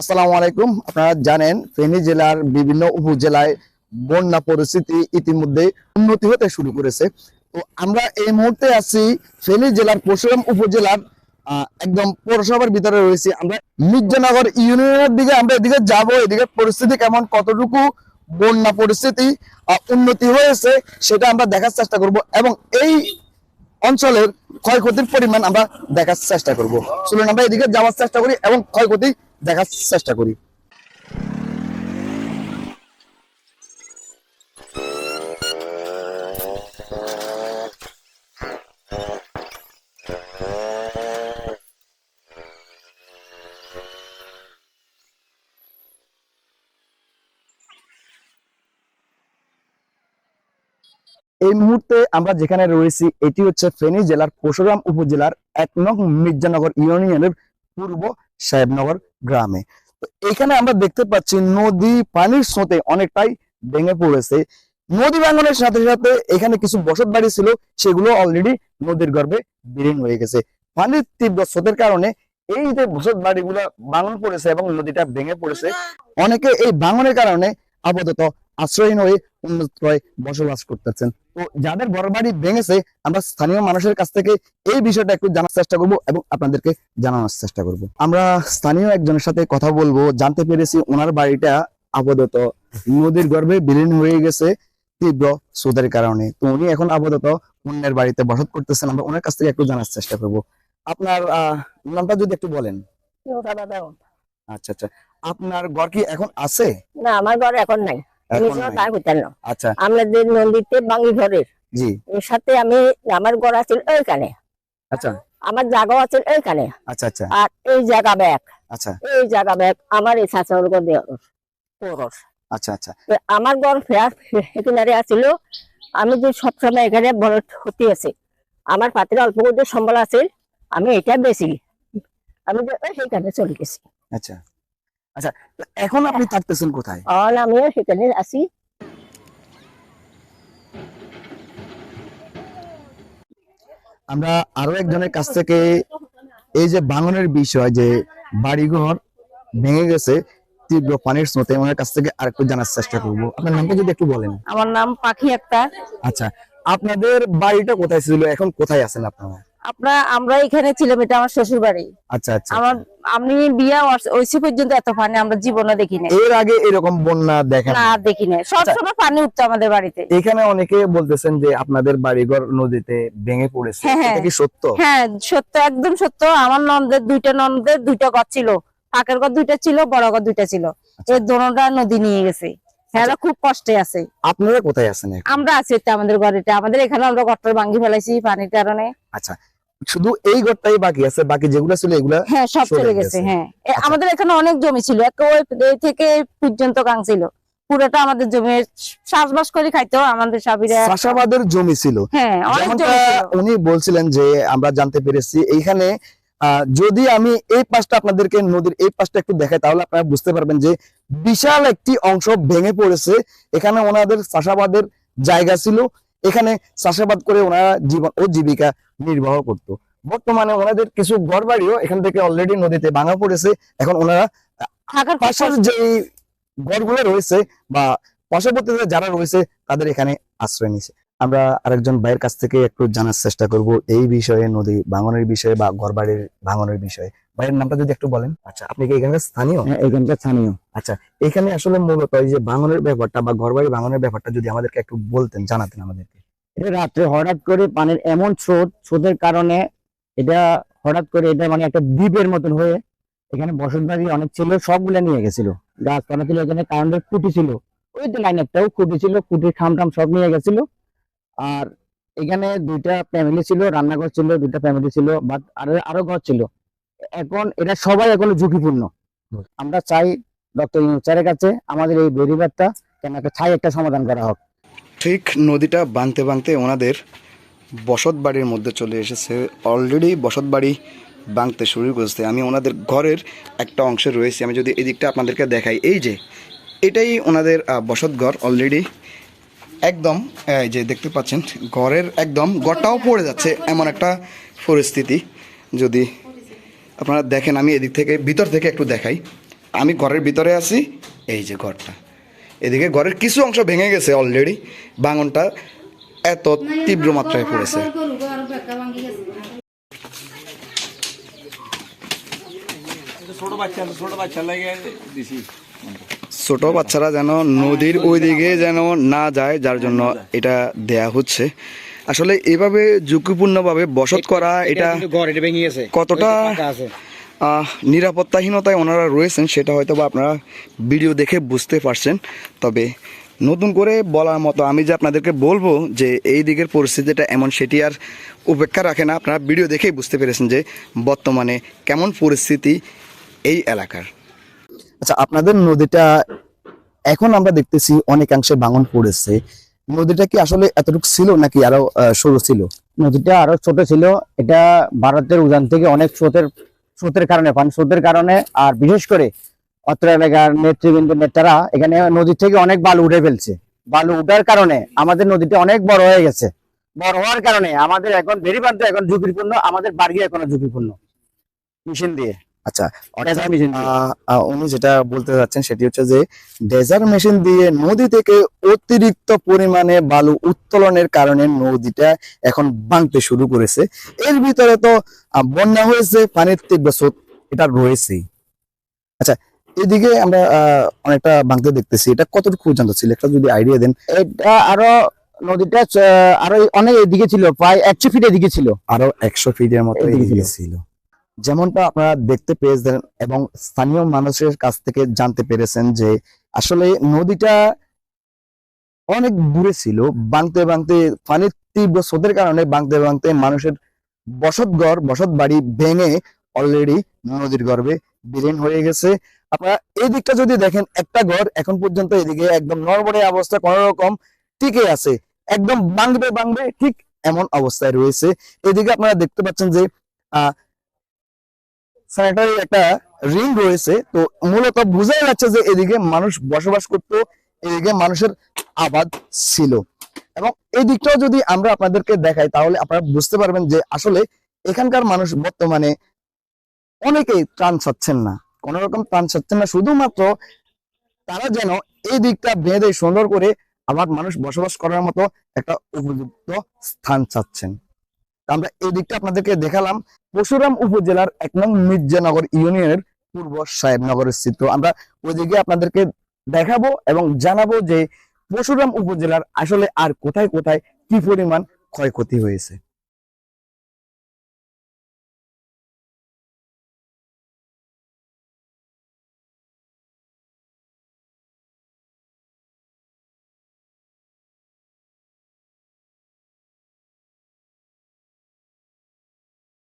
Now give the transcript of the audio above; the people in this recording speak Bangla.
আসসালামু আলাইকুম। আপনারা জানেন, ফেনী জেলার বিভিন্ন উপজেলায় বন্যা পরিস্থিতি ইতিমধ্যে উন্নতি হতে শুরু করেছে। তো আমরা এই মুহূর্তে আছি ফেনী জেলার পরশুরাম উপজেলার একদম পৌরসভার ভিতরে রয়েছি আমরা। মির্জানগর ইউনিয়নের দিকে আমরা এদিকে যাব, এদিকে পরিস্থিতি কেমন, কতটুকু বন্যা পরিস্থিতি উন্নতি হয়েছে সেটা আমরা দেখার চেষ্টা করব এবং এই অঞ্চলের ক্ষয়ক্ষতির পরিমাণ আমরা দেখার চেষ্টা করব। চলুন আমরা এদিকে যাওয়ার চেষ্টা করি এবং ক্ষয়ক্ষতি দেখার চেষ্টা করি। এই মুহূর্তে আমরা যেখানে রয়েছি, এটি হচ্ছে ফেনী জেলার পরশুরাম উপজেলার এক নং মির্জানগর ইউনিয়নের পূর্ব সাহেবনগর গ্রামে। তো এখানে আমরা দেখতে পাচ্ছি নদী পানির স্রোতে অনেকটাই ভেঙে পড়েছে। নদী ভাঙনের সাথে সাথে এখানে কিছু বসত বাড়ি ছিল, সেগুলো অলরেডি নদীর গর্ভে বিলীন হয়ে গেছে। পানির তীব্র স্রোতের কারণে এই যে বসত বাড়িগুলো ভাঙন পড়েছে এবং নদীটা ভেঙে পড়েছে, অনেকে এই ভাঙনের কারণে আপাতত আশ্রয়হীন হয়ে উন্নতয় বসবাস করতেছেন। তো যাদের ঘর বাড়ি ভেঙেছে আমরা স্থানীয় মানুষের কাছ থেকে এই বিষয়টা একটু জানার চেষ্টা করব এবং আপনাদেরকে জানানোর চেষ্টা করব। আমরা স্থানীয় একজনের সাথে কথা বলব জানতে পেরেছি ওনার বাড়িটা আপাতত নদীর গর্ভে বিলীন হয়ে গেছে তীব্র স্রোতের কারণে। তো উনি এখন আপাতত অন্যের বাড়িতে বসত করতেছেন আমরা ওনার কাছ থেকে একটু জানার চেষ্টা করব। আপনার আহ নামটা যদি একটু বলেন। আচ্ছা আচ্ছা। আপনার ঘর কি এখন আছে? না আমার ঘর এখন নাই। আচ্ছা। আমাদের নদীতে বাঙি ঘরের। জি। এর সাথে আমি আমার ঘর আছে ওইখানে। আচ্ছা। আমার আছে আচ্ছা আচ্ছা। আর এই জায়গা ব্যাগ। আচ্ছা। এই জায়গা ব্যাগ আমার এই শাশুর ঘর আচ্ছা আচ্ছা। আমার ঘর ফেয়ার কিনারে আছিল। আমি যে সবসময় এখানে বড় ক্ষতি আছে। আমার পাত্রে অল্প করে সম্বল আছে। আমি এটা বেশি। আমি সেইখানে চলে গেছি। আচ্ছা। আচ্ছা এখন আপনি থাকতেছেন কোথায়? আর আমিও সেখানে আছি। আমরা আরও একজনের কাছ থেকে এই যে ভাঙনের বিষয় যে বাড়িঘর ভেঙে গেছে তীব্র পানির স্রোতে ওনার কাছ থেকে আরেকটু জানার চেষ্টা করব। আপনার নামটা যদি একটু বলেন। আমার নাম পাখি আক্তার। আচ্ছা আপনাদের বাড়িটা কোথায় ছিল? এখন কোথায় আছেন আপনারা? আপনার আমরা এখানে ছিলাম এটা আমার শ্বশুর বাড়ি আচ্ছা আচ্ছা। আমার আমি বিয়া ওইসে পর্যন্ত এত পানি আমরা জীবনে দেখি নাই এর আগে এরকম বন্যা দেখেন না দেখি নাই সবসময় পানি উঠতো আমাদের বাড়িতে। এখানে অনেকে বলতেছেন যে আপনাদের বাড়িঘর নদীতে ভেঙে পড়েছে। হ্যাঁ, হ্যাঁ। এটা কি সত্য? হ্যাঁ সত্য একদম সত্য। আমার ননদের দুইটা ননদের দুইটা ঘর ছিল। পাকের ঘর দুইটা ছিল বড় ঘর দুইটা ছিল। আচ্ছা। এই দোনোটা নদী নিয়ে গেছে। হ্যাঁ খুব কষ্টে আছে। আপনারা কোথায় আছেন আমরা আছি আমাদের ঘরেটা আমাদের এখানে আমরা ঘরটা ভাঙ্গি ফেলাইছি পানির কারণে। আচ্ছা শুধু এই ঘরটাই বাকি আছে বাকি যেগুলো ছিল এগুলা হ্যাঁ সব চলে গেছে। হ্যাঁ। আচ্ছা। আমাদের এখানে অনেক জমি ছিল এই থেকে পর্যন্ত গাং ছিল। পুরোটা আমাদের জমি চাষবাস করে খাইতো আমাদের সাবিরা চাষাবাদের জমি ছিল। হ্যাঁ ছিল। উনি বলছিলেন যে আমরা জানতে পেরেছি এইখানে আহ, যদি আমি এই পাশটা আপনাদেরকে নদীর এই পাশটা একটু দেখাই তাহলে আপনারা বুঝতে পারবেন যে বিশাল একটি অংশ ভেঙে পড়েছে। এখানে ওনাদের চাষাবাদের জায়গা ছিল এখানে চাষাবাদ করে ওনারা জীবন ও জীবিকা নির্বাহ করত। বর্তমানে ওনাদের কিছু ঘর বাড়িও এখান থেকে অলরেডি নদীতে ভাঙা পড়েছে। এখন ওনারা পাশের যে ঘরগুলো রয়েছে বা পার্শ্ববর্তীতে যারা রয়েছে তাদের এখানে আশ্রয় নিছে আমরা আরেকজন ভাইয়ের কাছ থেকে একটু জানার চেষ্টা করব এই বিষয়ে নদী ভাঙনের বিষয়ে বা ঘরবাড়ির ভাঙনের বিষয়ে। ভাইয়ের নামটা যদি একটু বলেন। আচ্ছা আপনি কি এখানকার স্থানীয়? হ্যাঁ এখানকার স্থানীয়। আচ্ছা এখানে আসলে মূলত এই যে ভাঙনের ব্যাপারটা বা ঘরবাড়ি ভাঙনের ব্যাপারটা যদি আমাদেরকে একটু বলতেন জানাতেন আমাদেরকে। এটা রাত্রে হঠাৎ করে পানির এমন স্রোত স্রোতের কারণে এটা হঠাৎ করে এটা মানে একটা দ্বীপের মতন হয়ে এখানে বসত বাড়ি অনেক ছিল সবগুলা নিয়ে গেছিল। গাছপালা ছিল এখানে কারেন্টের খুঁটি ছিল। ওই তো লাইন একটাও খুঁটি ছিল খুঁটির খাম টাম সব নিয়ে গেছিল। আর এখানে দুইটা ফ্যামিলি ছিল, রান্নাঘর ছিল, দুইটা ফ্যামিলি ছিল বাট আরও আরও ঘর ছিল। এখন এটা সবাই এখন ঝুঁকিপূর্ণ। আমরা চাই ডক্টর ইউনুচারের কাছে আমাদের এই বেরিবারটা কেন একটা ছাই একটা সমাধান করা হোক। ঠিক নদীটা বাঁধতে বাঁধতে ওনাদের বসত বাড়ির মধ্যে চলে এসেছে। অলরেডি বসত বাড়ি বাঁধতে শুরু করেছে। আমি ওনাদের ঘরের একটা অংশে রয়েছি। আমি যদি এদিকটা আপনাদেরকে দেখাই। এই যে, এটাই ওনাদের বসত ঘর অলরেডি একদম, এই যে দেখতে পাচ্ছেন, ঘরের একদম, ঘরটাও পড়ে যাচ্ছে এমন একটা পরিস্থিতি। যদি আপনারা দেখেন, আমি এদিক থেকে, ভিতর থেকে একটু দেখাই। আমি ঘরের ভিতরে আছি, এই যে ঘরটা। এদিকে ঘরের কিছু অংশ ভেঙে গেছে অলরেডি ভাঙনটা এত তীব্র মাত্রায় পড়েছে। ছোট বাচ্চা ছোট বাচ্চা লাগে দিছি। ছোট বাচ্চারা যেন নদীর ওইদিকে যেন না যায় যার জন্য এটা দেয়া হচ্ছে। আসলে এভাবে ঝুঁকিপূর্ণভাবে বসত করা এটা কতটা ওই নিরাপত্তাহীনতায় ওনারা রয়েছেন সেটা হয়তো বা আপনারা ভিডিও দেখে বুঝতে পারছেন। তবে নতুন করে বলার মতো আমি যে আপনাদেরকে বলব যে এই দিকের পরিস্থিতিটা এমন সেটি আর উপেক্ষা রাখে না। আপনারা ভিডিও দেখেই বুঝতে পেরেছেন যে বর্তমানে কেমন পরিস্থিতি এই এলাকার। আচ্ছা আপনাদের নদীটা এখন আমরা দেখতেছি অনেকাংশে ভাঙন পড়েছে। নদীটা কি আসলে এতটুকু ছিল নাকি আরও সরু ছিল? নদীটা আরও ছোট ছিল। এটা ভারতের উজান থেকে অনেক স্রোতের স্রোতের কারণে, পানি স্রোতের কারণে। আর বিশেষ করে অত্র এলাকার নেতৃবৃন্দ, নেতারা এখানে নদী থেকে অনেক বালু উঠে ফেলছে। বালু উঠার কারণে আমাদের নদীটা অনেক বড় হয়ে গেছে। বড় হওয়ার কারণে আমাদের এখন বেরিবান্ধ এখন ঝুঁকিপূর্ণ, আমাদের বাড়ি এখন ঝুঁকিপূর্ণ। মেশিন দিয়ে। আচ্ছা ডেজার মেশিন দিয়ে। আহ, আহ, উনি যেটা বলতে যাচ্ছেন সেটি হচ্ছে যে ডেজার মেশিন দিয়ে নদী থেকে অতিরিক্ত পরিমাণে বালু উত্তোলনের কারণে নদীটা এখন ভাঙতে শুরু করেছে। এর ভিতরে তো বন্যা হয়েছে পানির তীব্র স্রোত এটা রয়েছেই। আচ্ছা এদিকে আমরা আহ, অনেকটা ভাঙতে দেখতেছি। এটা কতটুকু পর্যন্ত ছিল? একটা যদি আইডিয়া দেন। এটা আরও নদীটা আরও অনেক এদিকে ছিল প্রায় একশো ফিট এদিকে ছিল। আরও একশো ফিটের মতো এদিকে ছিল। যেমনটা আপনারা দেখতে পেয়েছেন এবং স্থানীয় মানুষের কাছ থেকে জানতে পেরেছেন যে আসলে নদীটা অনেক দূরে ছিল বাংতে বাংতে পানির তীব্র স্রোতের কারণে বাংতে বাংতে মানুষের বসত ঘর বসত বাড়ি ভেঙে অলরেডি নদীর গর্ভে বিলীন হয়ে গেছে। আপনারা এই দিকটা যদি দেখেন, একটা ঘর এখন পর্যন্ত এদিকে একদম নড়বড়ে অবস্থা, কোন রকম টিকে আছে। একদম বাংবে বাংবে ঠিক এমন অবস্থায় রয়েছে। এদিকে আপনারা দেখতে পাচ্ছেন যে, আহ স্যানিটারি একটা রিং রয়েছে। তো মূলত বোঝাই যাচ্ছে যে এদিকে মানুষ বসবাস করত, এদিকে মানুষের আবাদ ছিল। এবং এই দিকটাও যদি আমরা আপনাদেরকে দেখাই, তাহলে আপনারা বুঝতে পারবেন যে আসলে এখানকার মানুষ বর্তমানে অনেকেই ত্রাণ চাচ্ছেন না। কোন রকম ত্রাণ চাচ্ছেন না। শুধুমাত্র তারা যেন এই দিকটা বেঁধে সুন্দর করে আবার মানুষ বসবাস করার মতো একটা উপযুক্ত স্থান চাচ্ছেন। আমরা এই দিকটা আপনাদেরকে দেখালাম পরশুরাম উপজেলার এক নং মির্জানগর ইউনিয়নের পূর্ব সাহেবনগরের চিত্র। আমরা ওইদিকে আপনাদেরকে দেখাবো এবং জানাব যে পরশুরাম উপজেলার আসলে আর কোথায় কোথায় কি পরিমাণ ক্ষয়ক্ষতি হয়েছে।